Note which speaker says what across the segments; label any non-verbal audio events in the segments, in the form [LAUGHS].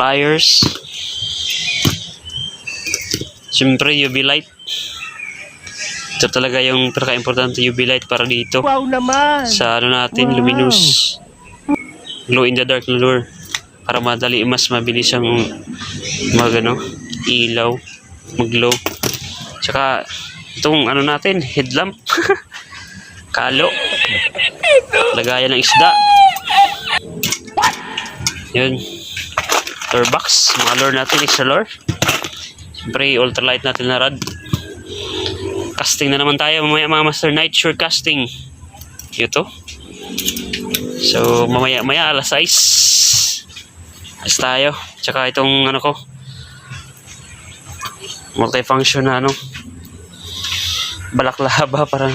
Speaker 1: pliers. Siyempre, UV light. Ito talaga yung pinaka-importante UV light para dito.
Speaker 2: Wow naman!
Speaker 1: Sa ano natin,
Speaker 2: Wow.
Speaker 1: luminous. Glow in the dark lure. Para madali, mas mabilis ang mag ano, ilaw, mag-glow. Tsaka, itong ano natin, headlamp. [LAUGHS] Kalo. Lagayan ng isda. Yun. Lure box. Mga lure natin, extra lure. Siyempre, ultralight natin na rod. Casting na naman tayo mamaya mga master night sure casting. Ito. So, mamaya maya alas 6. Alas tayo. Tsaka itong ano ko. Multifunction na ano. Balaklava [LAUGHS] parang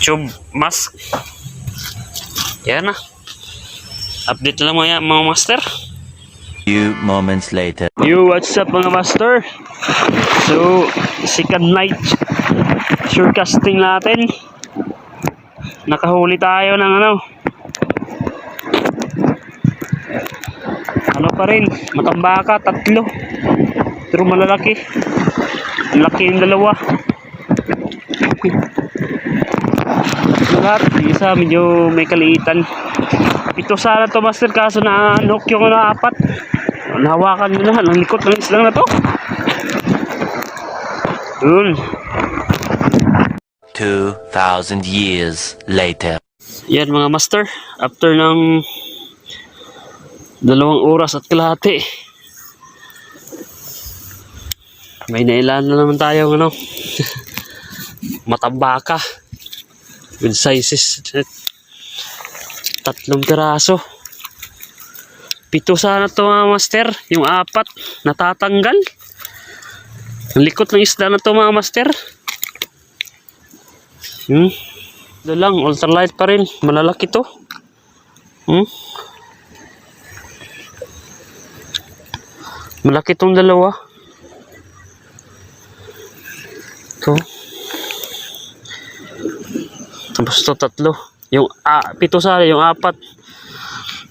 Speaker 1: tube mask. Yan na. Update na lang maya mga master.
Speaker 3: Few moments later.
Speaker 1: Yo, what's up mga master? So, second night sure casting natin. Nakahuli tayo ng ano. Ano pa rin, matambaka, tatlo. Pero malalaki. Ang Laki yung dalawa. Lahat, isa medyo may kaliitan. Ito sana to master kaso na knock yung na apat. Nahawakan mo na, ang likot ng islang na to. Yun.
Speaker 3: 2,000 years later.
Speaker 1: Yan mga master, after ng dalawang oras at kalahati, may nailan na naman tayo ano, [LAUGHS] matambaka with sizes tatlong piraso. Pito sana to mga master, yung apat natatanggal. Ang likot ng isda na to mga master. Hmm? Ito lang, ultralight pa rin. Malalaki to. Hmm? Malaki tong dalawa. Ito. Tapos to tatlo. Yung ah, pito sa yung apat.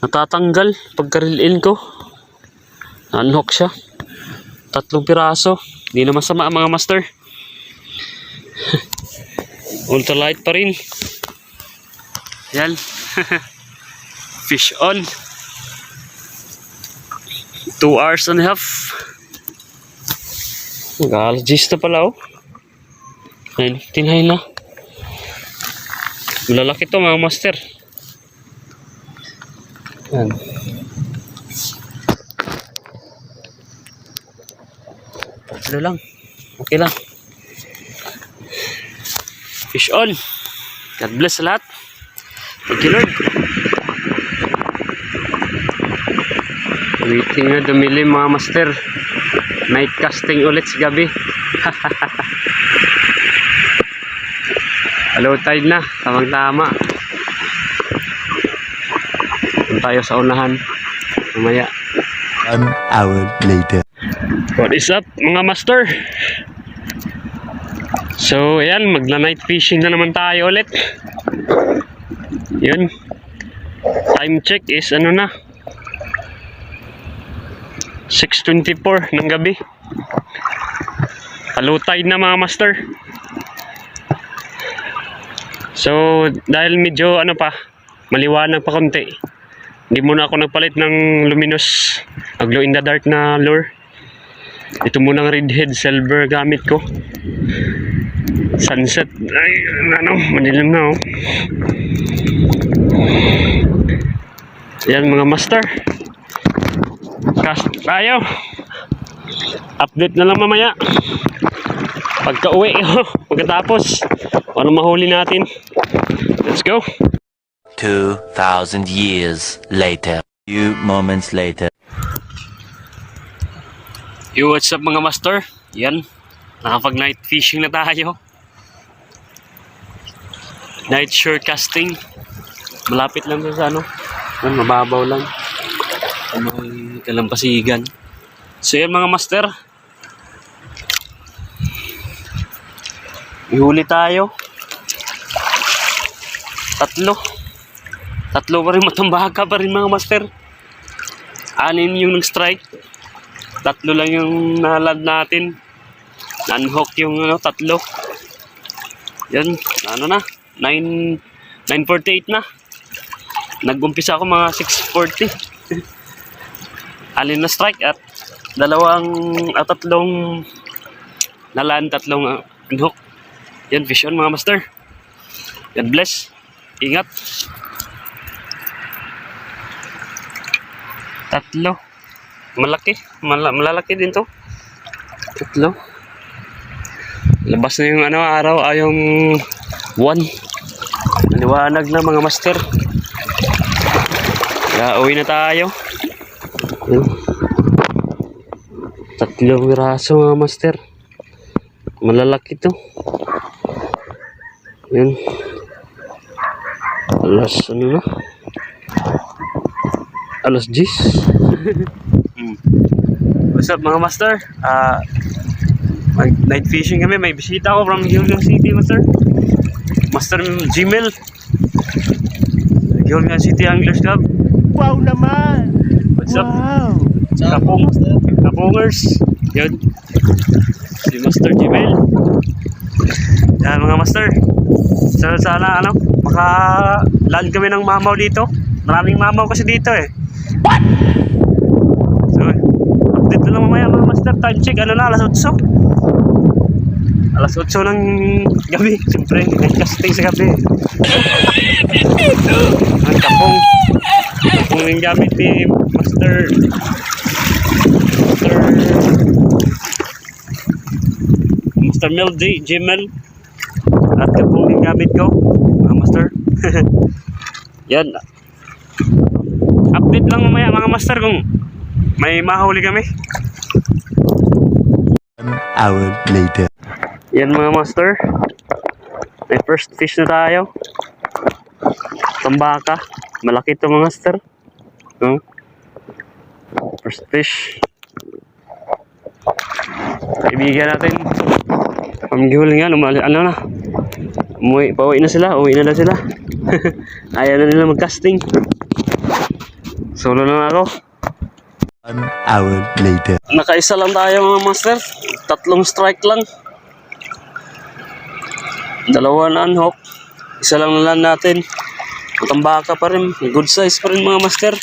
Speaker 1: Natatanggal pagka-reel ko. Unhook siya. Tatlong piraso. Hindi na masama mga master. [LAUGHS] Ultralight pa rin. Yan. [LAUGHS] Fish on. 2 hours and a half. Nag-allergies na pala oh. Ayun, tinhay na. Malalaki to mga master. Yan. Ano lang. Okay lang. Fish on. God bless lahat. Thank you Lord. Waiting na dumilim mga master. Night casting ulit sa gabi. [LAUGHS] Hello tide na. Tamang tama. Doon tayo sa unahan. Mamaya.
Speaker 3: One hour later.
Speaker 1: What is up mga master? So ayan, magla night fishing na naman tayo ulit. Yun. Time check is ano na? 6.24 ng gabi. Palutay na mga master. So dahil medyo ano pa, maliwanag pa konti. Hindi muna ako nagpalit ng luminous, glow in the dark na lure. Ito muna ang redhead silver gamit ko. Sunset. Ay, ano, madilim na oh. Yan mga master. Cast tayo. Update na lang mamaya. Pagka uwi, [LAUGHS] pagkatapos, ano mahuli natin. Let's go.
Speaker 3: 2,000 years later. Few moments later.
Speaker 1: Yo, what's up mga master? Yan, nakapag night fishing na tayo. Night shore casting. Malapit lang sa ano. Yan, mababaw lang. May kalampasigan. So yan mga master. Ihuli tayo. Tatlo. Tatlo pa rin matambaka pa rin mga master. Anin yung nag-strike. Tatlo lang yung nahalad natin. Unhook yung ano, tatlo. Yan, ano na, 9, 9.48 na. Nag-umpisa ako mga 6.40. [LAUGHS] Alin na strike at dalawang at tatlong nalaan tatlong uh. Yan, fish on mga master. God bless. Ingat. Tatlo. Malaki. Mala malalaki din to. Tatlo. Labas na yung ano, araw, ay yung one. Liwanag na mga master. Kaya uwi na tayo. Yun. Tatlong raso mga master. Malalaki to. Yun. Alas, ano na? Alas 10. hmm. What's up mga master? Ah, mag night fishing kami. May bisita ako from Gilgam City, master. Master Gmail. Gilgam City Anglers Club.
Speaker 2: Wow naman!
Speaker 1: What's up?
Speaker 2: Wow!
Speaker 1: Kapong, kapongers. Yun. Si Master Gmail. Yan mga master. Sana, sana ano, maka-land kami ng mamaw dito. Maraming mamaw kasi dito eh. What? So, update na lang mamaya mga master. Time check, ano na, alas 8. Alas 8 ng gabi. Siyempre, nag-casting sa gabi. Ang kapong. Kapong yung gamit ni Master Master Master Mel J, Gmail at kapong yung gamit ko mga master. [LAUGHS] Yan. Update lang mamaya mga master kung may mahuli kami.
Speaker 3: One hour later.
Speaker 1: yan mga master. May first fish na tayo. Tambaka. Malaki ito mga master. No? first fish. Kaibigan natin. Pamgihul nga lumali ano na umuwi pauwi na sila uwi na na sila [LAUGHS] ayaw na nila mag casting solo na ako
Speaker 3: One hour later.
Speaker 1: Nakaisa lang tayo mga master. Tatlong strike lang. Dalawa na unhook. Isa lang nalan natin. Matambaka pa rin. Good size pa rin mga master.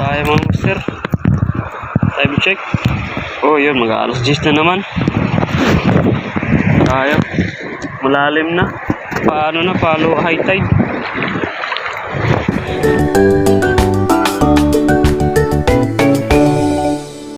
Speaker 1: Tayo mga master. Time check. Oh yun, mag alas 10 na naman. Tayo. Malalim na. Paano na, follow high tide.